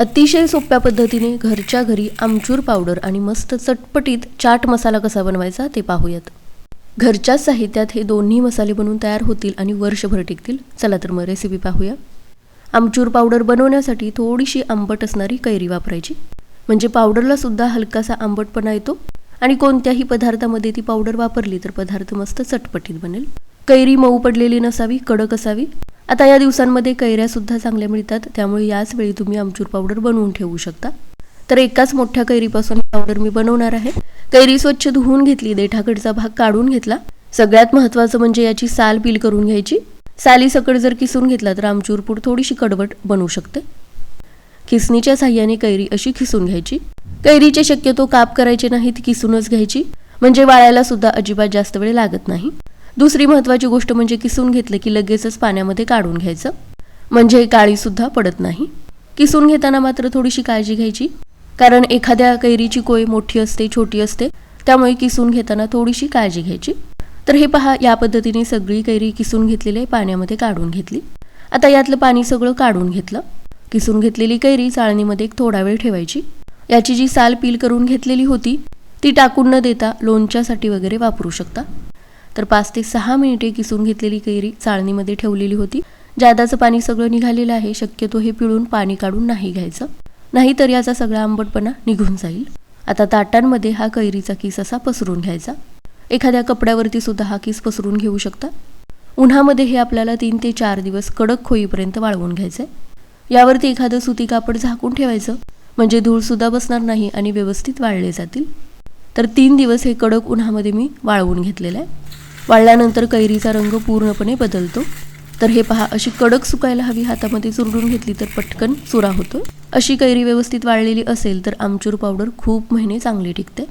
अतिशय सोप्या पद्धतीने घरच्या घरी आमचूर पावडर आणि मस्त चटपटीत चाट मसाला कसा बनवायचा ते पाहूयात. घरच्याच साहित्यात हे दोन्ही मसाले बनवून तयार होतील आणि वर्षभर टिकतील. चला तर मग रेसिपी पाहूया. आमचूर पावडर बनवण्यासाठी थोडीशी आंबट असणारी कैरी वापरायची. म्हणजे पावडरला सुद्धा हलकासा आंबटपणा येतो आणि कोणत्याही पदार्थामध्ये ती पावडर वापरली तर पदार्थ मस्त चटपटीत बनेल. कैरी मऊ पडलेली नसावी कडक असावी. आता या दिवसांमध्ये कैऱ्या सुद्धा चांगल्या मिळतात त्यामुळे याच वेळी तुम्ही आमचूर पावडर बनवून ठेवू शकता. तर एकाच मोठ्या कैरीपासून पावडर मी बनवणार आहे. कैरी स्वच्छ धुवून घेतली देठाकडचा भाग काढून घेतला. सगळ्यात महत्त्वाचं म्हणजे याची साल पील करून घ्यायची. साली सकड जर किसून घेतला तर आमचूर पूड थोडीशी कडवट बनू शकते. खिसणीच्या साह्याने कैरी अशी खिसून घ्यायची. कैरीचे शक्यतो काप करायचे नाहीत किसूनच घ्यायची. म्हणजे वाळायला सुद्धा अजिबात जास्त वेळ लागत नाही. दुसरी महत्त्वाची गोष्ट म्हणजे किसून घेतलं की लगेचच पाण्यामध्ये काढून घ्यायचं. म्हणजे काळी सुद्धा पडत नाही. किसून घेताना मात्र थोडीशी काळजी घ्यायची. कारण एखाद्या कैरीची कोय मोठी असते छोटी असते त्यामुळे किसून घेताना थोडीशी काळजी घ्यायची. तर हे पहा या पद्धतीने सगळी कैरी किसून घेतलेली आहे पाण्यामध्ये काढून घेतली. आता यातलं पाणी सगळं काढून घेतलं. किसून घेतलेली कैरी चाळणीमध्ये एक थोडा वेळ ठेवायची. याची जी साल पील करून घेतलेली होती ती टाकून न देता लोणच्यासाठी वगैरे वापरू शकता. तर पाच ते सहा मिनिटे किसून घेतलेली कैरी चाळणीमध्ये ठेवलेली होती. जादाचं पाणी सगळं निघालेलं आहे. शक्यतो हे पिळून पाणी काढून नाही घ्यायचं. नाहीतर याचा सगळा आंबटपणा निघून जाईल. आता ताटांमध्ये हा कैरीचा किस असा पसरून घ्यायचा. एखाद्या कपड्यावरती सुद्धा हा किस पसरून घेऊ शकता. उन्हामध्ये हे आपल्याला तीन ते चार दिवस कडक खोईपर्यंत वाळवून घ्यायचं यावरती एखादं सुती कापड झाकून ठेवायचं. म्हणजे धूळसुद्धा बसणार नाही आणि व्यवस्थित वाळले जातील. तर तीन दिवस हे कडक उन्हामध्ये मी वाळवून घेतलेलं आहे. वाळल्यानंतर कैरीचा रंग पूर्णपणे बदलतो. तर हे पहा अशी कडक सुकायला हवी हातामध्ये चुरडून घेतली तर पटकन चुरा होतो. अशी कैरी व्यवस्थित वाळलेली असेल तर आमचूर पावडर खूप महिने चांगली टिकते.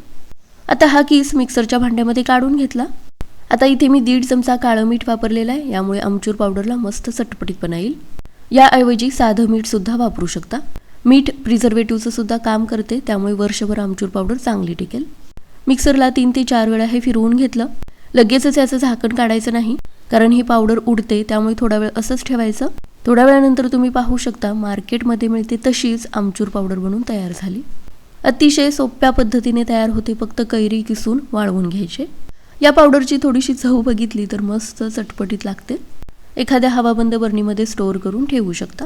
आता हा किस मिक्सरच्या भांड्यामध्ये काढून घेतला. आता इथे मी दीड चमचा काळं मीठ वापरलेलं आहे यामुळे आमचूर पावडरला मस्त चटपटीतपणा येईल. याऐवजी साधं मीठसुद्धा वापरू शकता. मीठ प्रिझर्वेटिव्हचं सुद्धा काम करते त्यामुळे वर्षभर आमचूर पावडर चांगली टिकेल. मिक्सरला तीन ते चार वेळा हे फिरवून घेतलं. लगेचच याचं झाकण काढायचं नाही. कारण ही पावडर उडते त्यामुळे थोडा वेळ असंच ठेवायचं. थोड्या वेळानंतर तुम्ही पाहू शकता मार्केटमध्ये मिळते तशीच आमचूर पावडर बनून तयार झाली. अतिशय सोप्या पद्धतीने तयार होते फक्त कैरी किसून वाळवून घ्यायचे. या पावडरची थोडीशी चव बघितली तर मस्त चटपटीत लागते. एखाद्या हवाबंद बरणीमध्ये स्टोअर करून ठेवू शकता.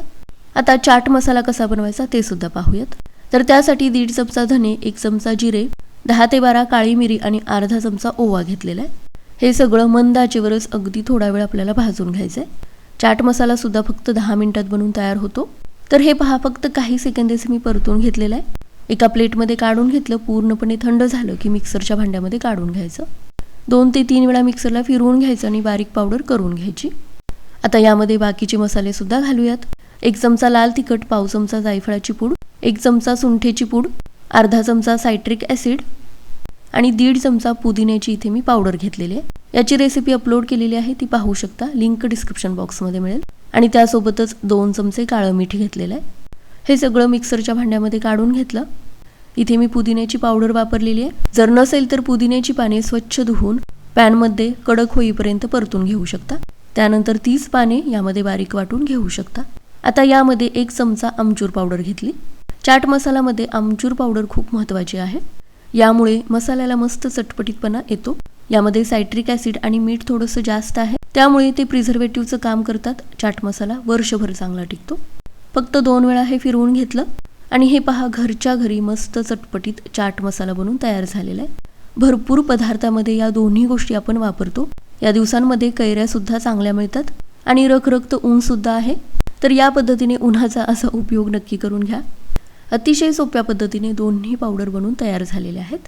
आता चाट मसाला कसा बनवायचा ते सुद्धा पाहूयात. तर त्यासाठी दीड चमचा धने एक चमचा जिरे दहा ते बारा काळी मिरी आणि अर्धा चमचा ओवा घेतलेला आहे. हे सगळं मंद आचेवरच अगदी थोडा वेळ आपल्याला भाजून घ्यायचं आहे चाट मसाला सुद्धा फक्त दहा मिनिटात बनवून तयार होतो. तर हे पहा फक्त काही सेकंदेच मी परतून घेतलेलं आहे. एका प्लेटमध्ये काढून घेतलं पूर्णपणे थंड झालं की मिक्सरच्या भांड्यामध्ये काढून घ्यायचं. दोन ते तीन वेळा मिक्सरला फिरवून घ्यायचं आणि बारीक पावडर करून घ्यायची. आता यामध्ये बाकीचे मसाले सुद्धा घालूयात. एक चमचा लाल तिखट पाव चमचा जायफळाची पूड एक चमचा सुंठेची पूड अर्धा चमचा सायट्रिक ॲसिड आणि दीड चमचा पुदिन्याची इथे मी पावडर घेतलेली आहे. याची रेसिपी अपलोड केलेली आहे ती पाहू शकता. लिंक डिस्क्रिप्शन बॉक्समध्ये मिळेल. आणि त्यासोबतच दोन चमचे काळं मीठ घेतलेलं आहे. हे सगळं मिक्सरच्या भांड्यामध्ये काढून घेतलं. इथे मी पुदिन्याची पावडर वापरलेली आहे. जर नसेल तर पुदिन्याची पाने स्वच्छ धुवून पॅनमध्ये कडक होईपर्यंत परतून घेऊ शकता. त्यानंतर तीच पाने यामध्ये बारीक वाटून घेऊ शकता. आता यामध्ये एक चमचा आमचूर पावडर घेतली. चाट मसाल्यामध्ये आमचूर पावडर खूप महत्त्वाची आहे. यामुळे मसाल्याला मस्त चटपटीतपणा येतो. यामध्ये सायट्रिक ॲसिड आणि मीठ थोडंसं जास्त आहे. त्यामुळे ते प्रिझर्वेटिव्हचं काम करतात. चाट मसाला वर्षभर चांगला टिकतो. फक्त दोन वेळा हे फिरवून घेतलं. आणि हे पहा घरच्या घरी मस्त चटपटीत चाट मसाला बनवून तयार झालेला आहे. भरपूर पदार्थामध्ये या दोन्ही गोष्टी आपण वापरतो. या दिवसांमध्ये कैऱ्या सुद्धा चांगल्या मिळतात. आणि रखरक्त ऊन सुद्धा आहे. तर या पद्धतीने उन्हाचा असा उपयोग नक्की करून घ्या. अतिशय सोप्या पद्धतीने दोन्ही पावडर बनवून तयार झालेले आहेत.